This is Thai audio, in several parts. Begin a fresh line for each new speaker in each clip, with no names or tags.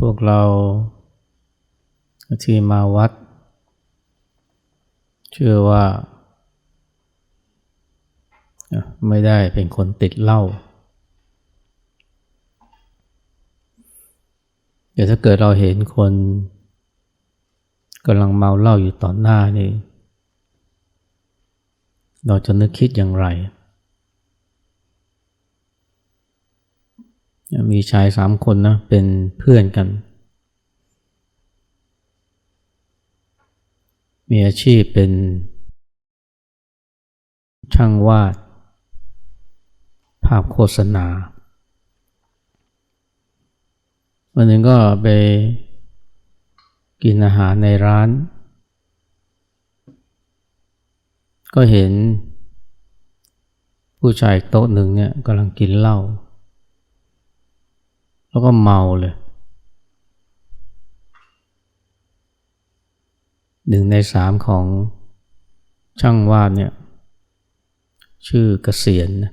พวกเราที่มาวัด เชื่อว่า ไม่ได้เป็นคนติดเหล้าเดี๋ยวถ้าเกิดเราเห็นคนกำลังเมาเหล้าอยู่ต่อหน้านี่ เราจะนึกคิดอย่างไร มีชายสามคนนะเป็นเพื่อนกัน มีอาชีพเป็น ช่างวาด ภาพโฆษณา วันหนึ่งก็ไปกินอาหารในร้าน ก็เห็นผู้ชายโต๊ะหนึ่งเนี่ยกำลังกินเหล้า แล้วก็เมาเลย หนึ่งในสามของช่างวาดเนี่ย ชื่อเกษียณนะ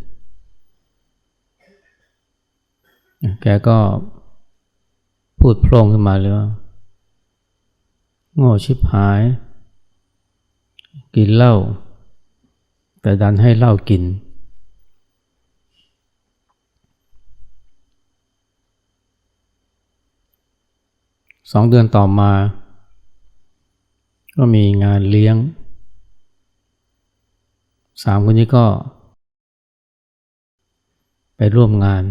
แกก็พูดโพร่งขึ้นมาเลยว่าโง่ชิบหาย กินเหล้าแต่ดันให้เหล้ากิน สองเดือนต่อมา ก็มีงานเลี้ยงสามคนนี้ก็ ไปร่วมงาน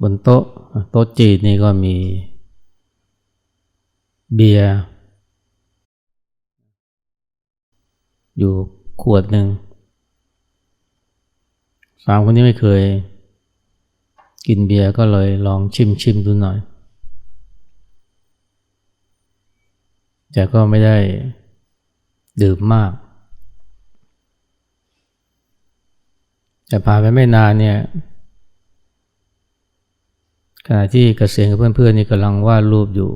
บนโต๊ะโต๊ะจีนนี่ก็มี เบียร์อยู่ขวดหนึ่งสามคนนี้ไม่เคย กินเบียร์ก็เลยลองชิมชิมดูหน่อย แต่ก็ไม่ได้ดื่มมาก แต่ผ่านไปไม่นานเนี่ยขณะที่เกษียณกับเพื่อนๆนี่กำลังวาดรูปอยู่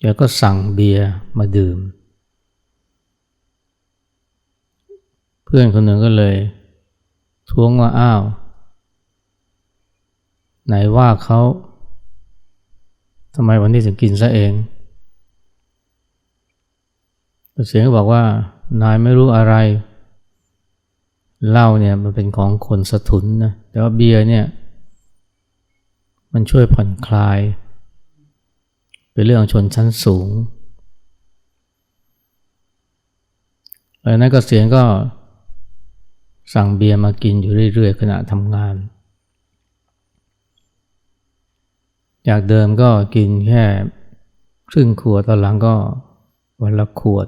แกก็สั่งเบียร์มาดื่ม เพื่อนคนหนึ่งก็เลยท้วงว่าอ้าว ไหนว่าเขาทำไมวันนี้ถึงกินซะเอง เสียงก็บอกว่านายไม่รู้อะไรเหล้าเนี่ยมันเป็นของคนสะทุนนะแต่ว่าเบียร์เนี่ย มันช่วยผ่อนคลาย เป็นเรื่องชนชั้นสูงแล้วนั้นก็เสียงก็สั่งเบียร์มากินอยู่เรื่อยๆขณะทำงาน จากเดิมก็กินแค่ครึ่งขวดตอนหลังก็วันละขวด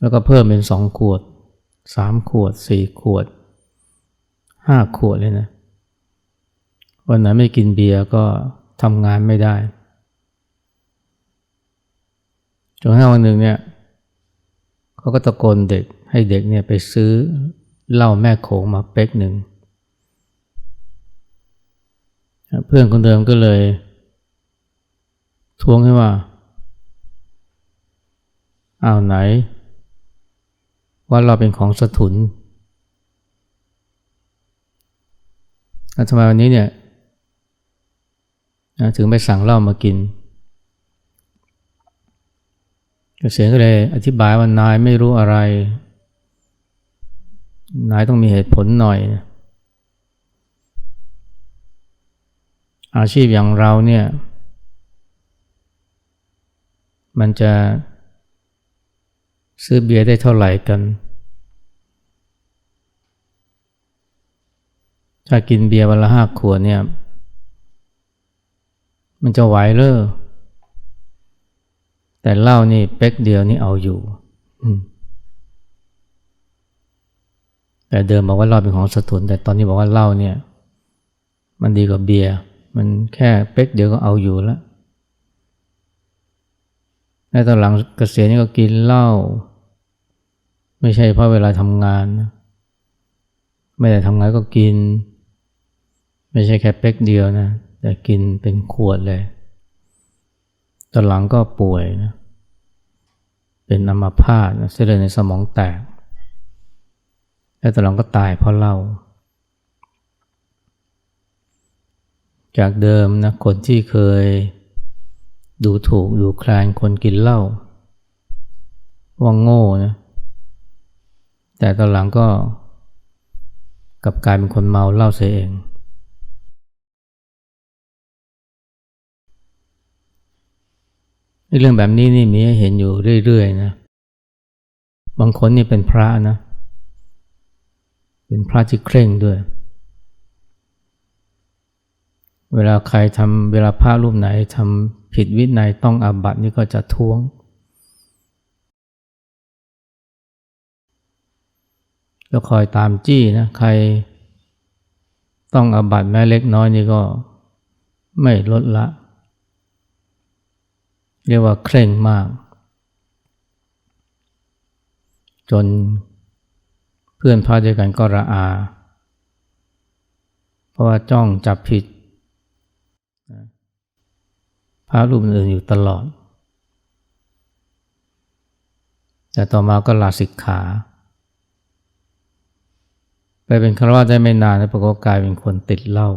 แล้วก็เพิ่มเป็นสองขวดสามขวดสี่ขวดห้าขวดเลยนะ วันไหนไม่กินเบียร์ก็ทำงานไม่ได้จนกระทั่งวันหนึ่งเนี่ยเขาก็ตะโกนเด็กให้เด็กเนี่ยไปซื้อเหล้าแม่โขงมาเป๊กหนึ่ง เพื่อนคนเดิมก็เลยทวงให้ว่าอ้าวไหน ว่าเราเป็นของสถุนทำไมวันนี้เนี่ยถึงไปสั่งเหล้ามากินเกษียณก็เลยอธิบายว่านายไม่รู้อะไร นายต้องมีเหตุผลหน่อย อาชีพอย่างเราเนี่ย มันจะ ซื้อเบียร์ได้เท่าไหร่กัน ถ้ากินเบียร์วันละห้าขวดเนี่ย มันจะไหวเลยแต่เหล้านี่เป๊กเดียวนี่เอาอยู่ แต่เดิมบอกว่าเหล้าเป็นของสถุน แต่ตอนนี้บอกว่าเหล้าเนี่ย มันดีกว่าเบียร์ มันแค่เป๊กเดียวก็เอาอยู่แล้วในตอนหลังเกษียณนี่ก็กินเหล้า ไม่ใช่เพราะเวลาทำงานนะไม่ได้ทำงานก็กิน ไม่ใช่แค่เป๊กเดียวนะ แต่กินเป็นขวดเลยตอนหลังก็ป่วยนะ เป็นอัมาพาตเส้นเลือดในสมองแตก แล้วตอนหลังก็ตายเพราะเหล้า จากเดิมนะคนที่เคยดูถูกดูแคลนคนกินเหล้าว่าโง่นะ แต่ตอนหลังก็กลับกลายเป็นคนเมาเหล้าเสียเอง เรื่องแบบนี้นี่มีให้เห็นอยู่เรื่อยๆนะ บางคนนี่เป็นพระนะ เป็นพระที่เคร่งด้วย เวลาใครทำเวลาพระรูปไหนทำผิดวินัยต้องอาบัตินี่ก็จะท้วง ก็คอยตามจี้นะใครต้องอบัตแม้เล็กน้อยนี่ก็ไม่ลดละ เรียกว่าเคร่งมาก จนเพื่อนพาด้วยกันก็ระอา เพราะว่าจ้องจับผิดพระรูปอื่นอยู่ตลอด แต่ต่อมาก็ลาสิกขา ไปเป็นคารวะได้ไม่นานแล้วปรากฏกลายเป็นคนติดเหล้า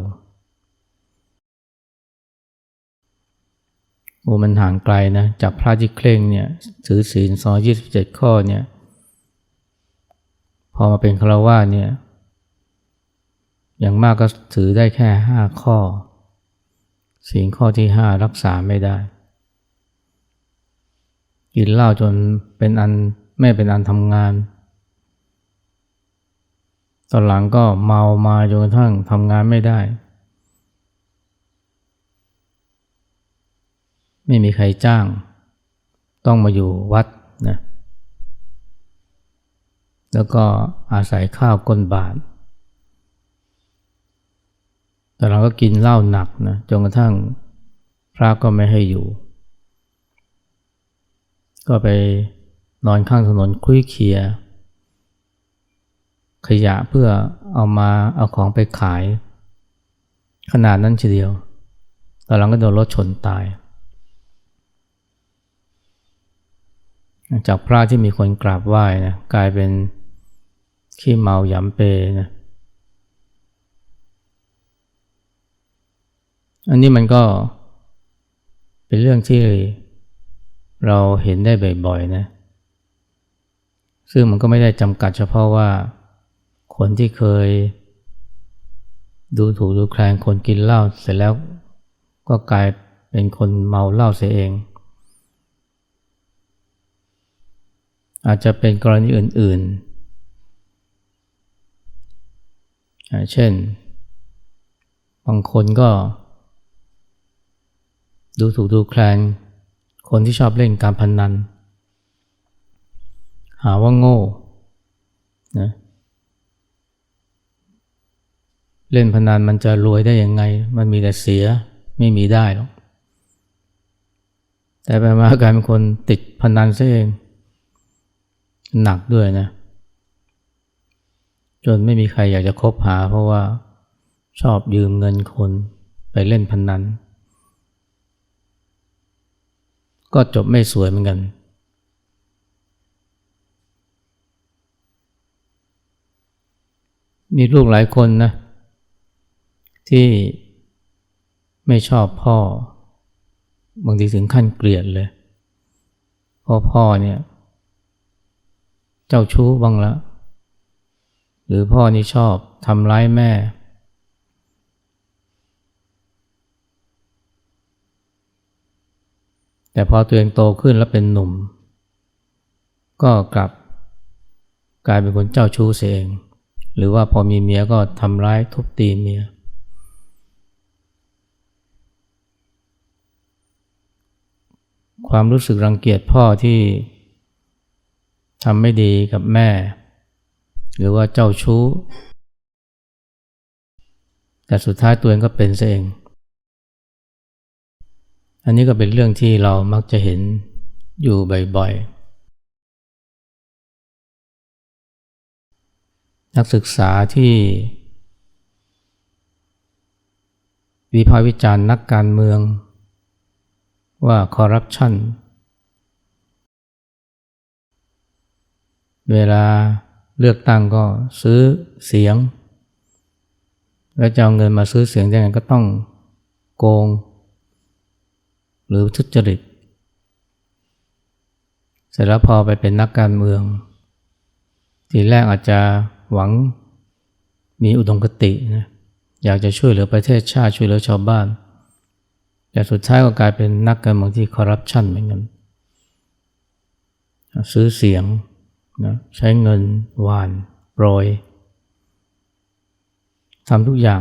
โอ้มันห่างไกลนะจากพระที่เคร่งเนี่ยถือศีลสองยี่สิบเจ็ดข้อเนี่ย พอมาเป็นคารวะเนี่ย อย่างมากก็ถือได้แค่ห้าข้อศีลข้อที่ห้ารักษาไม่ได้ กินเหล้าจนเป็นอันไม่เป็นอันทำงาน ตอนหลังก็เมามาจนกระทั่งทำงานไม่ได้ ไม่มีใครจ้าง ต้องมาอยู่วัดนะแล้วก็อาศัยข้าวก้นบาทแต่เราก็กินเหล้าหนักนะจนกระทั่งพระก็ไม่ให้อยู่ ก็ไปนอนข้างถนนคุยเคีย ขยะเพื่อเอามาเอาของไปขาย ขนาดนั้นทีเดียว ตอนหลังก็โดนรถชนตาย จากพระที่มีคนกราบไหว้นะกลายเป็นขี้เมาหยำเปนะอันนี้มันก็เป็นเรื่องที่เราเห็นได้บ่อยๆนะ ซึ่งมันก็ไม่ได้จำกัดเฉพาะว่า คนที่เคย ดูถูกดูแคลนคนกินเหล้าเสร็จแล้วก็กลายเป็นคนเมาเหล้าเสียเอง อาจจะเป็นกรณีอื่น ๆ เช่น บางคนก็ ดูถูกดูแคลนคนที่ชอบเล่นการพนนัน หาว่าโง่นะ เล่นพนันมันจะรวยได้ยังไง มันมีแต่เสียไม่มีได้หรอก แต่ไปมากลารเป็นคนติดพนันซะเอง หนักด้วยนะ จนไม่มีใครอยากจะคบหา เพราะว่าชอบยืมเงินคนไปเล่นพนัน ก็จบไม่สวยเหมือนกัน มีลูกหลายคนนะ ที่ไม่ชอบพ่อ บางทีถึงขั้นเกลียดเลยพ่อพ่อเนี่ย เจ้าชู้บ้างละ หรือพ่อนี่ชอบทำร้ายแม่ แต่พอตัวเองโตขึ้นแล้วเป็นหนุ่ม ก็กลับกลายเป็นคนเจ้าชู้เสียเอง หรือว่าพอมีเมียก็ทำร้ายทุบตีเมีย ความรู้สึกรังเกียจพ่อที่ทำไม่ดีกับแม่ หรือว่าเจ้าชู้ แต่สุดท้ายตัวเองก็เป็นเอง อันนี้ก็เป็นเรื่องที่เรามักจะเห็นอยู่บ่อยๆ นักศึกษาที่วิพากษ์วิจารณ์นักการเมือง ว่าคอร์รัปชันเวลาเลือกตั้งก็ซื้อเสียง แล้วจะเอาเงินมาซื้อเสียงยังไงก็ต้องโกง หรือทุจริต เสร็จแล้วพอไปเป็นนักการเมือง ทีแรกอาจจะหวังมีอุดมคตินะอยากจะช่วยเหลือประเทศชาติช่วยเหลือชาวบ้าน แต่สุดท้ายก็กลายเป็นนักการเมืองที่คอร์รัปชันเหมือนกันซื้อเสียงนะใช้เงินหวานโปรยทำทุกอย่าง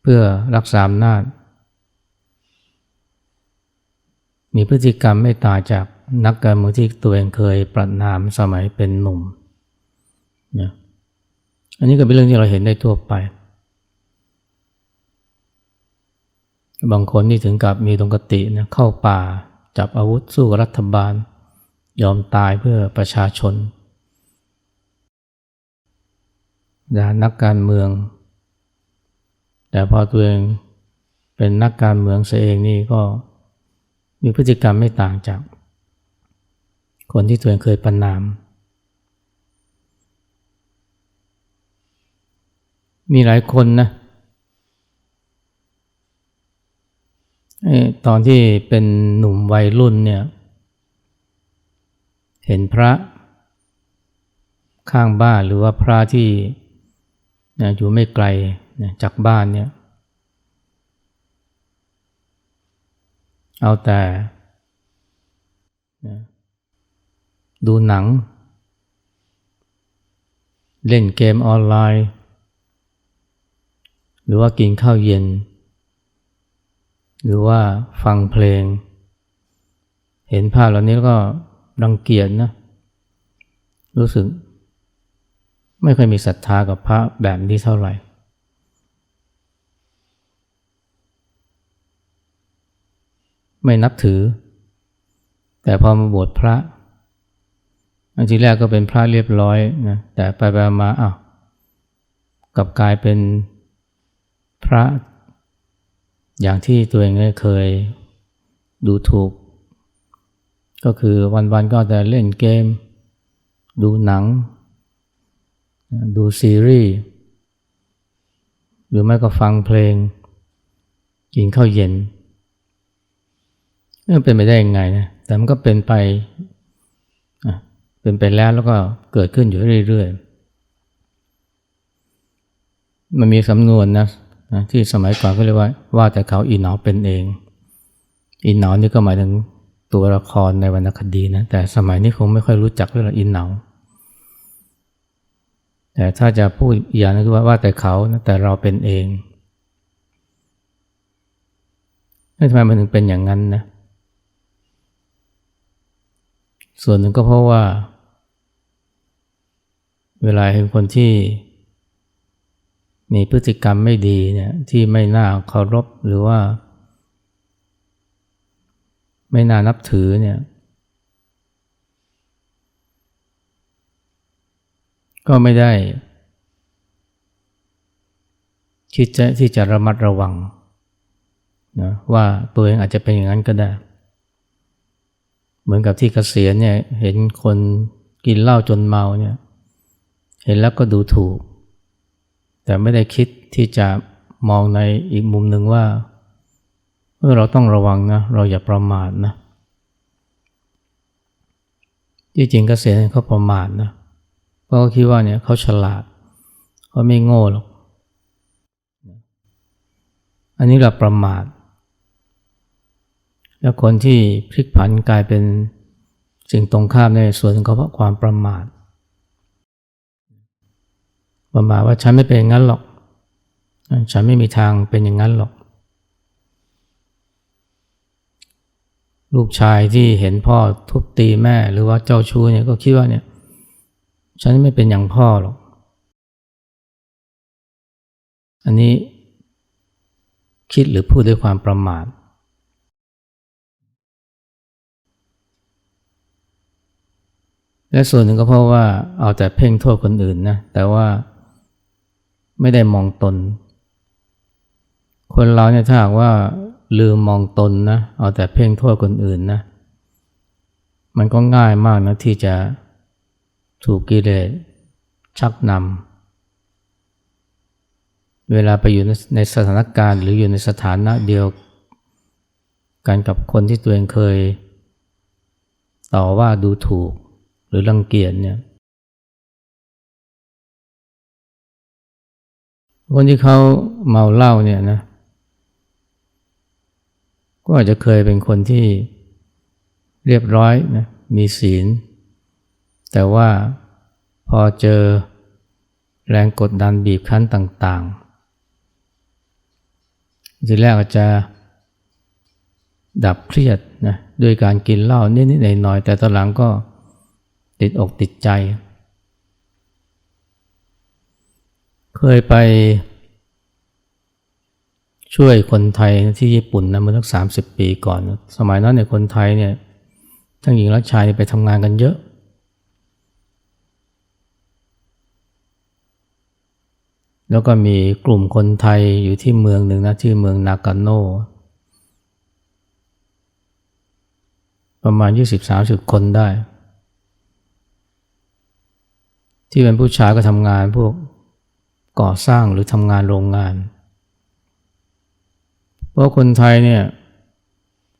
เพื่อรักษาอำนาจ มีพฤติกรรมไม่ต่างจากนักการเมืองที่ตัวเองเคยปรัดนามสมัยเป็นหนุ่มนะอันนี้ก็เป็นเรื่องที่เราเห็นได้ทั่วไป บางคนนี่ถึงกับมีตรงกตินะเข้าป่าจับอาวุธสู้รัฐบาล ยอมตายเพื่อประชาชนด่านักการเมือง แต่พอตัวเองเป็นนักการเมืองเสเองนี่ก็มีพฤติกรรมไม่ต่างจาก คนที่ตัวเองเคยประนาม มีหลายคนนะ ตอนที่เป็นหนุ่มวัยรุ่นเนี่ย เห็นพระข้างบ้านหรือว่าพระที่อยู่ไม่ไกลจากบ้านเนี่ย เอาแต่ดูหนัง เล่นเกมออนไลน์ หรือว่ากินข้าวเย็น หรือว่าฟังเพลง เห็นภาพเหล่านี้แล้วก็รังเกียจนะ รู้สึก ไม่เคยมีศรัทธากับพระแบบนี้เท่าไหร่ ไม่นับถือ แต่พอมาบวชพระ อันที่แรกก็เป็นพระเรียบร้อยนะ แต่ไปไปมาอ้าวกลับกลายเป็นพระ อย่างที่ตัวเองเคยดูถูก ก็คือวันๆก็จะเล่นเกม ดูหนัง ดูซีรีส์หรือไม่ก็ฟังเพลง กินข้าวเย็นมันเป็นไปได้ยังไงนะแต่มันก็เป็นไปเป็นไปแล้วแล้วก็เกิดขึ้นอยู่เรื่อยๆ มันมีสำนวนนะ ที่สมัยก่อนก็เรียกว่าว่าแต่เขาอีหนอเป็นเอง อีหนอนี่ก็หมายถึงตัวละครในวรรณคดีนะแต่สมัยนี้คงไม่ค่อยรู้จักเรื่องอีหนอแต่ถ้าจะพูดอย่างนึงคือว่าว่าแต่เขานะแต่เราเป็นเองทำไมมันถึงเป็นอย่างนั้นนะส่วนหนึ่งก็เพราะว่า เวลาเห็นคนที่ มีพฤติกรรมไม่ดีเนี่ยที่ไม่น่าเคารพหรือว่า ไม่น่านับถือเนี่ย ก็ไม่ได้ คิดจะที่จะระมัดระวังนะว่าตัวเองอาจจะเป็นอย่างนั้นก็ได้ เหมือนกับที่เกษียณเนี่ยเห็นคนกินเหล้าจนเมาเนี่ย เห็นแล้วก็ดูถูก แต่ไม่ได้คิดที่จะมองในอีกมุมหนึ่งว่าเออเราต้องระวังนะ เราอย่าประมาทนะที่จริงเกษียณเขาประมาทนะเพราะเขาคิดว่าเนี่ยเขาฉลาดเขาไม่โง่หรอก อันนี้เราประมาท แล้วคนที่พลิกผันกลายเป็นสิ่งตรงข้ามในส่วนของเพราะความประมาท ประมาทว่าฉันไม่เป็นอย่างนั้นหรอก ฉันไม่มีทางเป็นอย่างนั้นหรอก ลูกชายที่เห็นพ่อทุบตีแม่หรือว่าเจ้าชู้เนี่ยก็คิดว่าเนี่ย ฉันไม่เป็นอย่างพ่อหรอก อันนี้คิดหรือพูดด้วยความประมาทและส่วนหนึ่งก็เพราะว่าเอาแต่เพ่งโทษคนอื่นนะแต่ว่า ไม่ได้มองตน คนเราเนี่ยถ้าหากว่าลืมมองตนนะเอาแต่เพ่งโทษคนอื่นนะมันก็ง่ายมากนะที่จะถูกกิเลสชักนำเวลาไปอยู่ในสถานการณ์หรืออยู่ในสถานะเดียวกันกับคนที่ตัวเองเคย ต่อว่าดูถูกหรือรังเกียจเนี่ย คนที่เขาเมาเหล้าเนี่ยนะ ก็อาจจะเคยเป็นคนที่เรียบร้อยนะ มีศีล แต่ว่าพอเจอแรงกดดันบีบคั้นต่างๆ ทีแรกอาจจะดับเครียดนะด้วยการกินเหล้านิดๆหน่อยๆแต่ตอนหลังก็ติดอกติดใจ เคยไปช่วยคนไทยที่ญี่ปุ่นนะเมื่อสักสามสิบปีก่อน สมัยนั้นเนี่ยคนไทยเนี่ยทั้งหญิงและชายไปทำงานกันเยอะ แล้วก็มีกลุ่มคนไทยอยู่ที่เมืองหนึ่งนะที่อเมืองนากาโนประมาณ 20-30 คนได้ ที่เป็นผู้ชายก็ทำงานพวก ก่อสร้างหรือทำงานโรงงาน เพราะคนไทยเนี่ย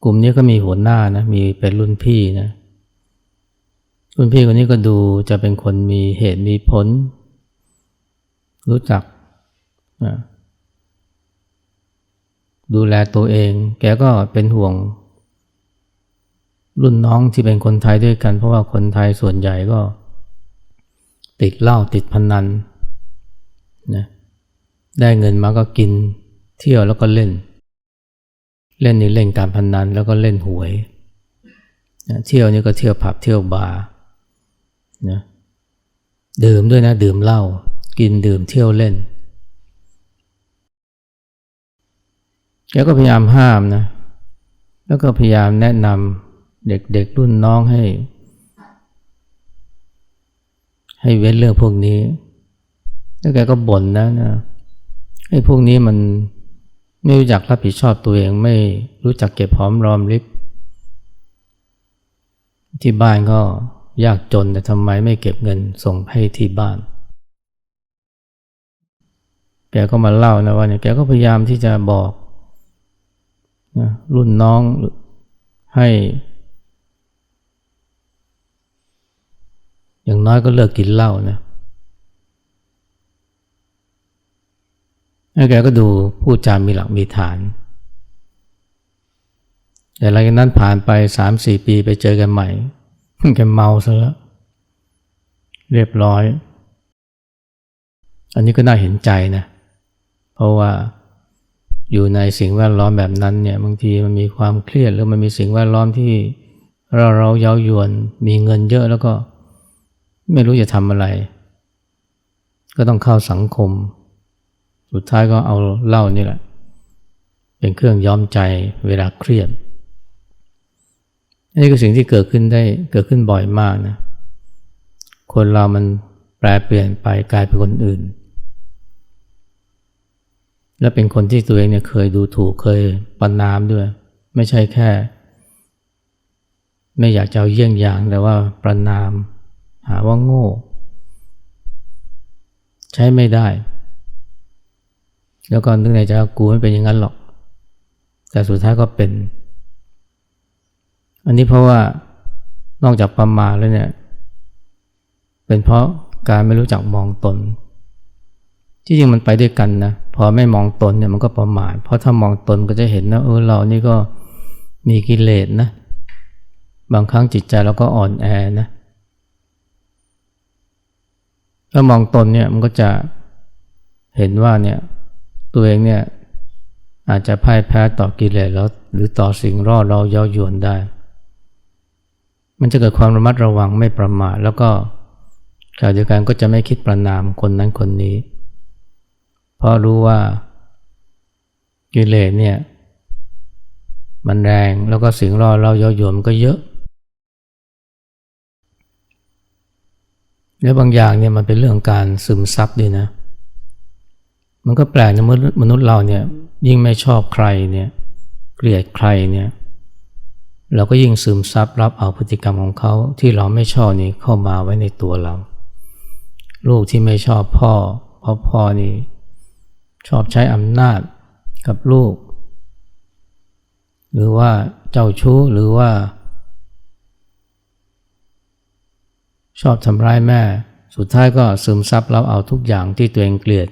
กลุ่มนี้ก็มีหัวหน้านะมีเป็นรุ่นพี่นะรุ่นพี่คนนี้ก็ดูจะเป็นคนมีเหตุมีผล รู้จักนะดูแลตัวเอง แกก็เป็นห่วง รุ่นน้องที่เป็นคนไทยด้วยกัน เพราะว่าคนไทยส่วนใหญ่ก็ ติดเหล้าติดพนันะได้เงินมาก็กินเที่ยวแล้วก็เล่น เล่นนี่เล่นการพนันแล้วก็เล่นหวยนะเที่ยวนี่ก็เที่ยวผับเที่ยวบาร์นะดื่มด้วยนะดื่มเหล้ากินดื่มเที่ยวเล่นแกก็พยายามห้ามนะแล้วก็พยายามแนะนำเด็กๆรุ่นน้องให้ ให้เว้นเรื่องพวกนี้ แล้วแกก็บ่นนะนะไอ้พวกนี้มันไม่รู้จักรับผิดชอบตัวเองไม่รู้จักเก็บหอมรอมริบที่บ้านก็ยากจนแต่ทำไมไม่เก็บเงินส่งให้ที่บ้าน แกก็มาเล่านะว่าเนี่ยแกก็พยายามที่จะบอกนะรุ่นน้องให้ อย่างน้อยก็เลิกกินเหล้านะ แล้วแกก็ดูพูดจามีหลักมีฐาน แต่หลังจากนั้นผ่านไปสามสี่ปีไปเจอกันใหม่แกเมาซะแล้ว เรียบร้อย อันนี้ก็น่าเห็นใจนะ เพราะว่าอยู่ในสิ่งแวดล้อมแบบนั้นเนี่ยบางทีมันมีความเครียดหรือมันมีสิ่งแวดล้อมที่เราเราเย้ายวน มีเงินเยอะแล้วก็ ไม่รู้จะทำอะไร ก็ต้องเข้าสังคม สุดท้ายก็เอาเหล้านี่แหละ เป็นเครื่องย้อมใจเวลาเครียดนี่คือสิ่งที่เกิดขึ้นได้เกิดขึ้นบ่อยมากนะ คนเรามันแปลเปลี่ยนไปกลายเป็นคนอื่น และเป็นคนที่ตัวเองเนี่ยเคยดูถูกเคยประนามด้วย ไม่ใช่แค่ ไม่อยากจะเอาเยี่ยงอย่างแต่ว่าประนาม หาว่าโง่ ใช้ไม่ได้ แล้วก็นึกในใจว่ากูไม่เป็นอย่างนั้นหรอก แต่สุดท้ายก็เป็น อันนี้เพราะว่านอกจากประมาทแล้วเนี่ย เป็นเพราะการไม่รู้จักมองตน ที่จริงมันไปด้วยกันนะ พอไม่มองตนเนี่ยมันก็ประมาท เพราะถ้ามองตนก็จะเห็นนะเออเรานี่ก็มีกิเลสนะ บางครั้งจิตใจเราก็อ่อนแอนะถ้ามองตนเนี่ยมันก็จะเห็นว่าเนี่ย ตัวเองเนี่ยอาจจะพ่ายแพ้ต่อกิเลสแล้วหรือต่อสิ่งรอดเราเย้ายวนได้ มันจะเกิดความระมัดระวังไม่ประมาทแล้วก็ขณะเดียวกันก็จะไม่คิดประนามคนนั้นคนนี้ เพราะรู้ว่ากิเลสเนี่ยมันแรงแล้วก็สิ่งรอดเราเย้ายวนมันก็เยอะแล้วบางอย่างเนี่ยมันเป็นเรื่องการซึมซับด้วยนะ มันก็แปลกนะมนุษย์เราเนี่ยยิ่งไม่ชอบใครเนี่ยเกลียดใครเนี่ยเราก็ยิ่งซึมซับรับเอาพฤติกรรมของเขาที่เราไม่ชอบนี่เข้ามาไว้ในตัวเรา ลูกที่ไม่ชอบพ่อเพราะพ่อนี่ชอบใช้อำนาจกับลูก หรือว่าเจ้าชู้หรือว่า ชอบทำร้ายแม่ สุดท้ายก็ซึมซับแล้วเอาทุกอย่างที่ตัวเองเกลียด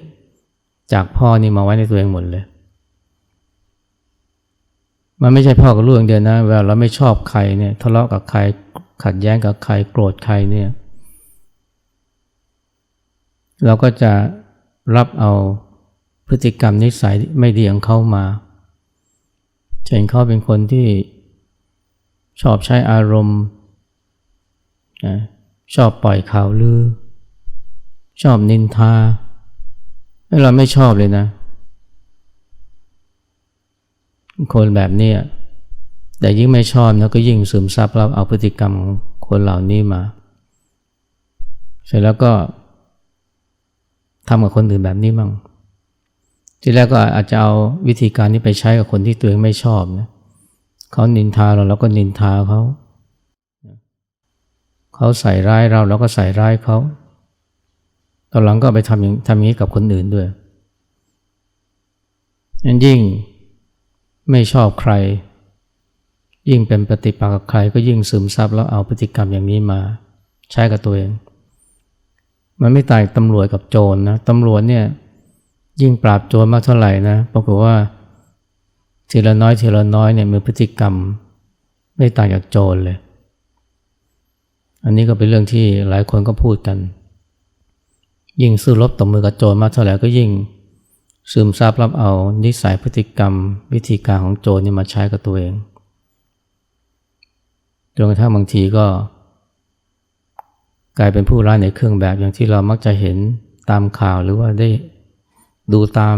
จากพ่อนี่มาไว้ในตัวเองหมดเลย มันไม่ใช่พ่อกับลูกอย่างเดียวนะ เวลาเราไม่ชอบใครเนี่ยทะเลาะกับใครขัดแย้งกับใครโกรธใครเนี่ย เราก็จะรับเอาพฤติกรรมนิสัยไม่ดีของเขามาเช่นเขาเป็นคนที่ชอบใช้อารมณ์ชอบปล่อยข่าวลือ ชอบนินทา เราไม่ชอบเลยนะ คนแบบนี้แต่ยิ่งไม่ชอบนะก็ยิ่งซึมซับรับเอาพฤติกรรมของคนเหล่านี้มา เสร็จแล้วก็ทำกับคนอื่นแบบนี้มั่งทีแรกก็อาจจะเอาวิธีการนี้ไปใช้กับคนที่ตัวเองไม่ชอบนะเขานินทาเราเราก็นินทาเขา เขาใส่ร้ายเราเราก็ใส่ร้ายเขา อนหลังก็ไปทำอย่างทำอย่างนี้กับคนอื่นด้วยยันยิ่งไม่ชอบใคร ยิ่งเป็นปฏิปักษ์กับใครก็ยิ่งซึมซับแล้วเอาพฤติกรรมอย่างนี้มาใช้กับตัวเอง มันไม่ต่างตำรวจกับโจรนนะตำรวจเนี่ยยิ่งปราบโจรมากเท่าไหร่นะปรากฏว่าทีละน้อยทีละน้อยเนี่ยมีพฤติกรรม ไม่ต่างจากโจรเลย อันนี้ก็เป็นเรื่องที่หลายคนก็พูดกัน ยิ่งสู้รบต่อมือกับโจรมากเท่าไหร่ก็ยิ่งซึมซาบรับเอานิสัยพฤติกรรม วิธีการของโจรนี่มาใช้กับตัวเองจนกระทั่งบางทีก็ กลายเป็นผู้ร้ายในเครื่องแบบอย่างที่เรามักจะเห็นตามข่าวหรือว่าได้ดูตาม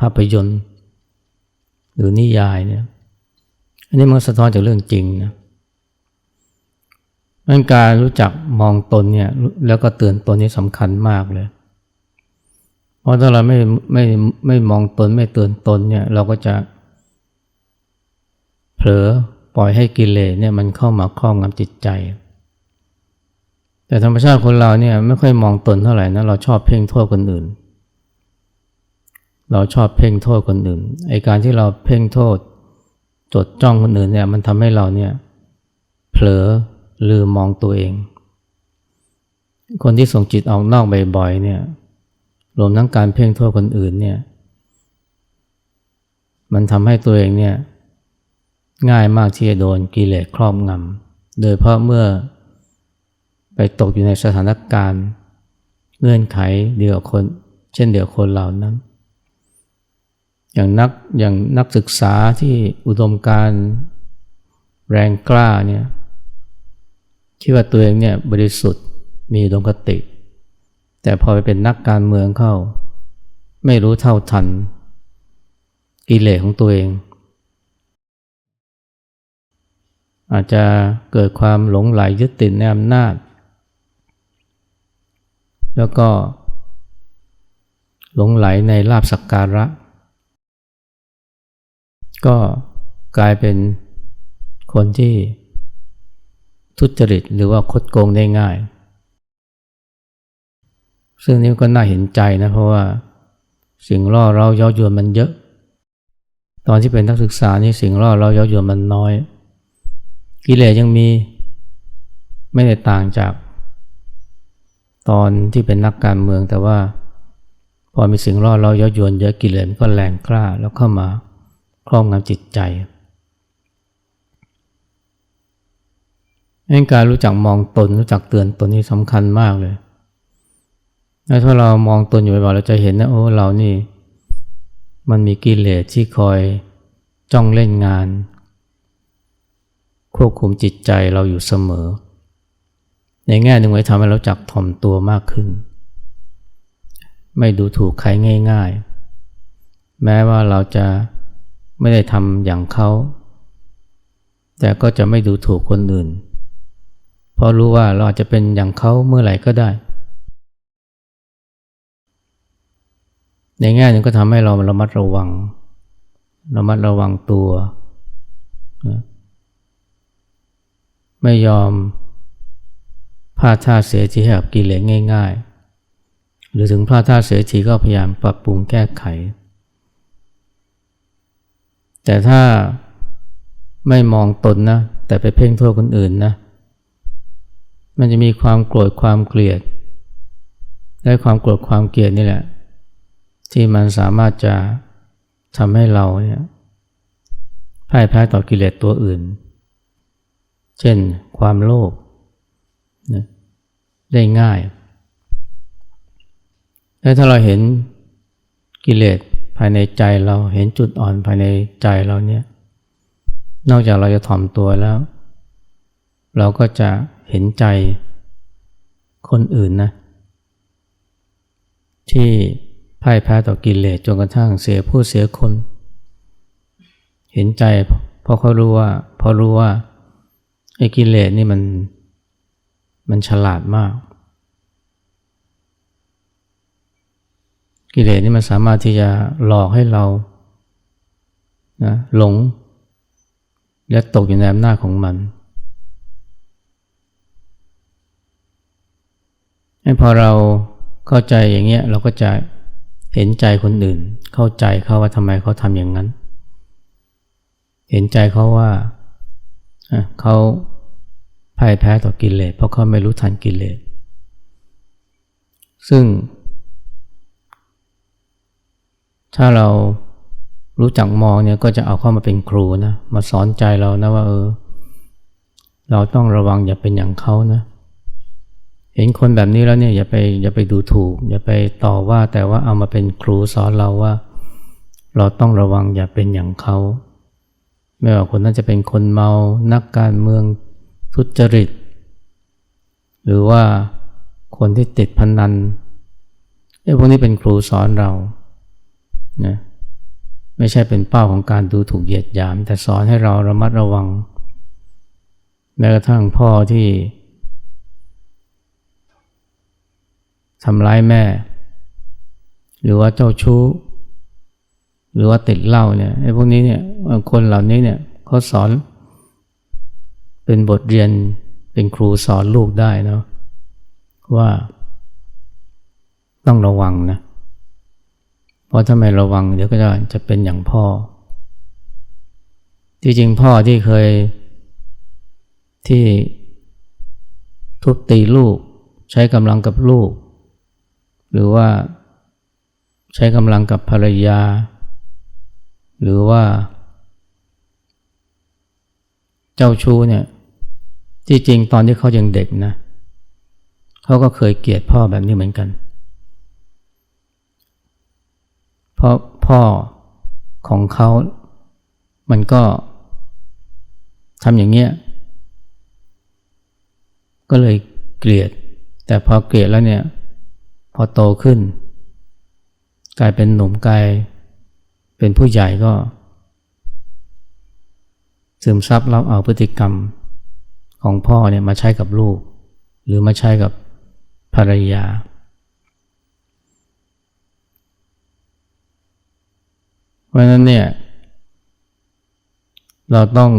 ภาพยนตร์ หรือนิยายเนี่ยอันนี้มันสะท้อนจากเรื่องจริงนะมันการรู้จักมองตนเนี่ยแล้วก็เตือนตนนี้สำคัญมากเลย ราะถ้าเราไม่ไม่ไม่มองตนไม่เตือนตนเนี่ยเราก็จะ เผลอปล่อยให้กิเลสเนี่ยมันเข้ามาครอบงำจิตใจ แต่ธรรมชาติคนเราเนี่ยไม่ค่อยมองตนเท่าไหร่นะเราชอบเพ่งโทษคนอื่น เราชอบเพ่งโทษคนอื่นไอการที่เราเพ่งโทษจดจ้องคนอื่นเนี่ยมันทำให้เราเนี่ยเผลอลืมมองตัวเอง คนที่ส่งจิตออกนอกบ่อยๆเนี่ย รวมทั้งการเพ่งโทษคนอื่นเนี่ย มันทำให้ตัวเองเนี่ย ง่ายมากที่จะโดนกิเลสครอบงำ โดยเพราะเมื่อไปตกอยู่ในสถานการณ์เงื่อนไขเดียวคน เช่นเดียวคนเหล่านั้น อย่างนักอย่างนักศึกษาที่อุดมการแรงกล้าเนี่ยคิดว่าตัวเองเนี่ยบริสุทธิ์มีดวงคติ แต่พอไปเป็นนักการเมืองเข้า ไม่รู้เท่าทัน กิเลสของตัวเอง อาจจะเกิดความหลงไหลยึดติดในอำนาจ แล้วก็ หลงไหลในลาบสักการะ ก็กลายเป็นคนที่ทุจริตหรือว่าคดโกงได้ง่าย ซึ่งนี้ก็น่าเห็นใจนะ เพราะว่าสิ่งล่อเราเย้ายวนมันเยอะ ตอนที่เป็นนักศึกษานี่สิ่งล่อเราเย้ายวนมันน้อย กิเลสยังมีไม่ได้ต่างจาก ตอนที่เป็นนักการเมืองแต่ว่า พอมีสิ่งล่อเราย้อยวนเยอะกิเลสก็แรงกล้าแล้วเข้ามาครอบงำจิตใจการรู้จักมองตนรู้จักเตือนตนนี่สำคัญมากเลย ถ้าเรามองตนอยู่บ่อยๆเราจะเห็นนะโอ้เรานี่ มันมีกิเลสที่คอยจ้องเล่นงาน ควบคุมจิตใจเราอยู่เสมอ ในแง่หนึ่งไว้ทำให้เราจักถ่อมตัวมากขึ้น ไม่ดูถูกใครง่ายๆ แม้ว่าเราจะไม่ได้ทำอย่างเขา แต่ก็จะไม่ดูถูกคนอื่น เพราะรู้ว่าเราอาจจะเป็นอย่างเขาเมื่อไหร่ก็ได้ ในแง่หนึ่งก็ทำให้เราระมัดระวัง ระมัดระวังตัวไม่ยอมพลาดท่าเสียทีให้กับกิเลสง่าย ๆ หรือถึงพลาดท่าเสียทีก็พยายามปรับปรุงแก้ไข แต่ถ้าไม่มองตนนะ แต่ไปเพ่งโทษคนอื่นนะ มันจะมีความโกรธความเกลียด และความโกรธความเกลียดนี่แหละ ที่มันสามารถจะทำให้เราเนี่ยพ่ายแพ้ต่อกิเลสตัวอื่น เช่นความโลภนะได้ง่ายและถ้าเราเห็นกิเลสภายในใจเราเห็นจุดอ่อนภายในใจเราเนี่ย นอกจากเราจะถ่อมตัวแล้ว เราก็จะเห็นใจคนอื่นนะที่ พ่ายแพ้ต่อกิเลสจนกระทั่งเสียผู้เสียคน เห็นใจเพราะเขารู้ว่าเพราะรู้ว่าไอ้กิเลสนี่มันมันฉลาดมาก กิเลสนี่มันสามารถที่จะหลอกให้เรานะหลง และตกอยู่ในอำนาจของมันให้พอเราเข้าใจอย่างเงี้ยเราก็จะ เห็นใจคนอื่น เข้าใจเขาว่าทำไมเขาทำอย่างนั้น เห็นใจเขาว่าเขาพ่ายแพ้ต่อกิเลสเพราะเขาไม่รู้ทันกิเลส ซึ่ง ถ้าเรารู้จักมองเนี่ยก็จะเอาเข้ามาเป็นครูนะ มาสอนใจเรานะว่าเออ เราต้องระวังอย่าเป็นอย่างเขานะเเห็นคนแบบนี้แล้วเนี่ยอย่าไปอย่าไปดูถูก อย่าไปต่อว่าแต่ว่าเอามาเป็นครูสอนเราว่า เราต้องระวังอย่าเป็นอย่างเขา ไม่ว่าคนนั้นจะเป็นคนเมานักการเมืองทุจริต หรือว่าคนที่ติดพนันไอ้พวกนี้เป็นครูสอนเรานะไม่ใช่เป็นเป้าของการดูถูกเหยียดหยาม แต่สอนให้เราระมัดระวังแม้กระทั่งพ่อที่ ทำร้ายแม่ หรือว่าเจ้าชู้ หรือว่าติดเหล้าเนี่ยไอ้พวกนี้เนี่ยคนเหล่านี้เนี่ยเขาสอนเป็นบทเรียนเป็นครูสอนลูกได้นะว่าต้องระวังนะเพราะถ้าไม่ระวังเดี๋ยวก็จะจะเป็นอย่างพ่อ ที่จริงพ่อที่เคยที่ทุบตีลูก ใช้กำลังกับลูก หรือว่าใช้กำลังกับภรรยา หรือว่า เจ้าชู้เนี่ย ที่จริงตอนที่เขายังเด็กนะเขาก็เคยเกลียดพ่อแบบนี้เหมือนกัน เพราะพ่อของเขา มันก็ทำอย่างเงี้ย ก็เลยเกลียด แต่พอเกลียดแล้วเนี่ย พอโตขึ้น กลายเป็นหนุ่มกลายเป็นผู้ใหญ่ก็ซึมซับรับเอาพฤติกรรมของพ่อเนี่ยมาใช้กับลูก หรือมาใช้กับภรรยา เพราะนั้นเนี่ย เราต้อง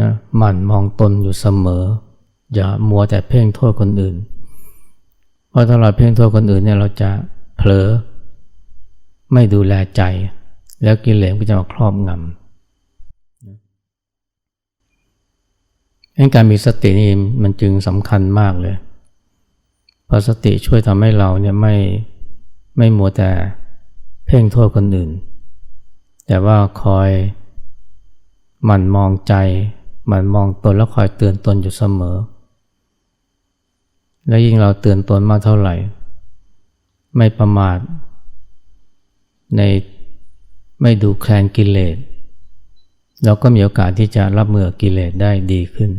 นะหมั่นมองตนอยู่เสมอ อย่ามัวแต่เพ่งโทษคนอื่น เพราะถ้าเราเพ่งโทษคนอื่นเนี่ยเราจะเผลอ ไม่ดูแลใจ แล้วกิเลสก็จะมาครอบงำการมีสตินี่มันจึงสำคัญมากเลย เพราะสติช่วยทำให้เราเนี่ยไม่ไม่มัวแต่เพ่งโทษคนอื่น แต่ว่าคอยหมั่นมองใจหมั่นมองตนแล้วคอยเตือนตนอยู่เสมอ และยิ่งเราเตือนตนมากเท่าไหร่ ไม่ประมาท ในไม่ดูแคลนกิเลสเราก็มีโอกาสที่จะรับมือกิเลสได้ดีขึ้น